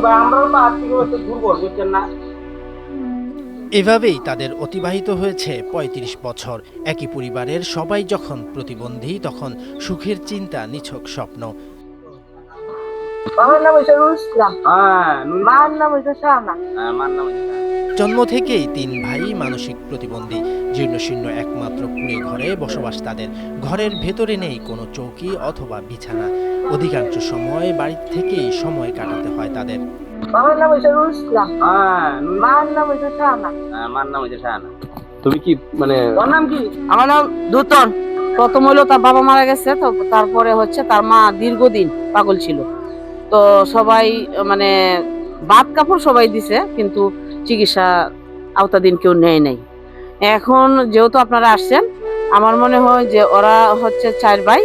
ভাই আমরাও তো আর্থিকভাবে দুর্বল বুঝছেন না? এভাবেই তাদের অতিবাহিত হয়েছে ৩৫ বছর। একই পরিবারের সবাই যখন প্রতিবন্ধী তখন সুখের চিন্তা নিছক স্বপ্ন। বাবার নাম হয়েছে রুসলাম হ্যাঁ মার নাম হয়েছে শাহনা। হ্যাঁ, মার নাম শাহ। জন্ম থেকেই তিন ভাই মানসিক প্রতিবন্ধী। জীর্ণশীর্ণ একমাত্র কুড়ে ঘরে বসবাস তাদের। ঘরের ভেতরে নেই কোনো চৌকি অথবা বিছানা। অধিকাংশ সময় বাড়ি থেকেই সময় কাটাতে হয় তাদের। বাবার নাম হচ্ছে নুরুল ইসলাম হ্যাঁ নুন- মার নাম হচ্ছে শাহনা। হ্যাঁ, নাম হচ্ছে শাহানা। তুমি কি মানে তোর নাম কি? আমার নাম দুতন প্রথম হলো তার বাবা মারা গেছে তো তারপরে হচ্ছে তার মা দীর্ঘদিন পাগল ছিল। তো সবাই মানে বাদ কাপড় সবাই দিছে কিন্তু চিকিৎসা আওতাধীন কেউ নেয় নাই। এখন যেহেতু আপনারা আসছেন, আমার মনে হয় যে ওরা হচ্ছে চার ভাই,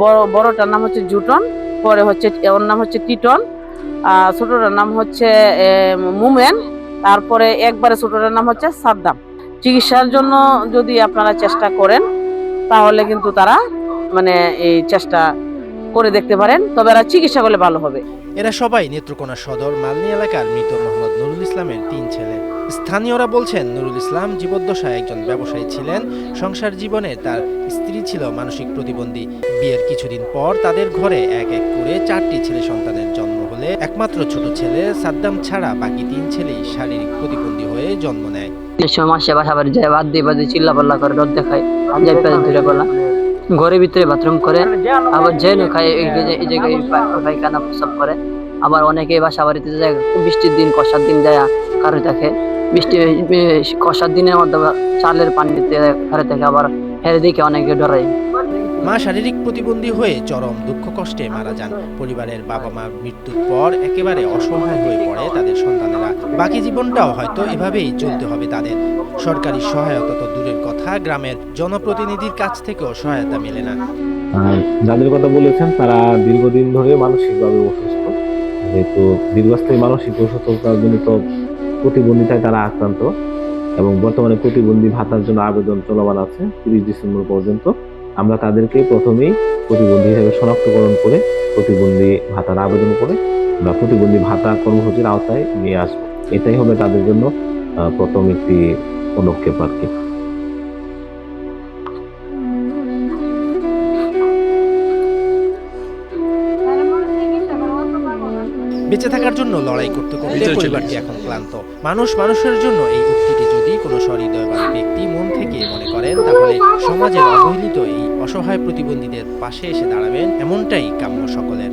বড়, বড়টার নাম হচ্ছে জুটন, পরে হচ্ছে ওর নাম হচ্ছে টিটন, আর ছোটটার নাম হচ্ছে মুমেন, তারপরে একবারে ছোটটার নাম হচ্ছে সাদ্দাম। চিকিৎসার জন্য যদি আপনারা চেষ্টা করেন, তাহলে কিন্তু তারা মানে এই চেষ্টা করে দেখতে পারেন, তবে এরা চিকিৎসা করলে ভালো হবে। এরা সবাই নেত্রকোনা সদর মালনী এলাকার মৃত মোহাম্মদ নুরুল ইসলামের তিন ছেলে। স্থানীয়রা বলছেন, নুরুল ইসলাম জীবদ্দশায় একজন ব্যবসায়ী ছিলেন। সংসার জীবনে তার স্ত্রী ছিল মানসিক প্রতিবন্ধী। বিয়ের কিছুদিন পর তাদের ঘরে এক এক করে চারটি ছেলে সন্তানের জন্ম হলে একমাত্র ছোট ছেলে সাদ্দাম ছাড়া বাকি তিন ছেলেই শারীরিক প্রতিবন্ধী হয়ে জন্ম নেয়। সময় মাসে বাসা যায়, বাদ দিয়ে বাদ চিল্লা পাল্লা করে রোদ দেখায়। পেলে ধরে ঘরের ভিতরে বাথরুম করে আবার যেন খায় এই জায়গায়- এই জায়গায় পায়খানা প্রসাব করে। আবার অনেকে বাসা বাড়িতে যায় বৃষ্টির দিন কষার দিন যায় কারও দেখে। বৃষ্টি কষার দিনের মধ্যে চালের পানিতে কারও থাকে আবার হেরে দিকে অনেকে ডরায়। মা শারীরিক প্রতিবন্ধী হয়ে চরম দুঃখ কষ্টে মারা যান। পরিবারের বাবা মা মৃত্যুর পর একেবারে অসহায় হয়ে পড়ে তাদের সন্তানেরা। বাকি জীবনটাও হয়তো এভাবেই চলতে হবে তাদের। সরকারি সহায়তা তো দূরের কথা, গ্রামের জনপ্রতিনিধির কাছ থেকেও সহায়তা মেলে না। যাদের কথা বলেছেন, তারা দীর্ঘদিন ধরে মানসিকভাবে অসুস্থ। যেহেতু দীর্ঘস্থায়ী মানসিক অসুস্থতাজনিত প্রতিবন্ধিতায় তারা আক্রান্ত এবং বর্তমানে প্রতিবন্ধী ভাতার জন্য আবেদন চলমান আছে তিরিশ ডিসেম্বর পর্যন্ত। আমরা তাদেরকে প্রথমেই প্রতিবন্ধী হিসেবে শনাক্তকরণ করে প্রতিবন্ধী ভাতার আবেদন করে আমরা প্রতিবন্ধী ভাতা কর্মসূচির আওতায় নিয়ে আসব। এটাই হবে তাদের জন্য আহ, প্রথম একটি পদক্ষেপ আর কি। বেঁচে থাকার জন্য লড়াই করতে করতে পরিবারটি এখন ক্লান্ত। মানুষ মানুষের জন্য এই উক্তিটি যদি কোনো সহৃদয়বান ব্যক্তি মন থেকে মনে করেন তাহলে সমাজের অবহেলিত এই অসহায় প্রতিবন্ধীদের পাশে এসে দাঁড়াবেন এমনটাই কাম্য সকলের।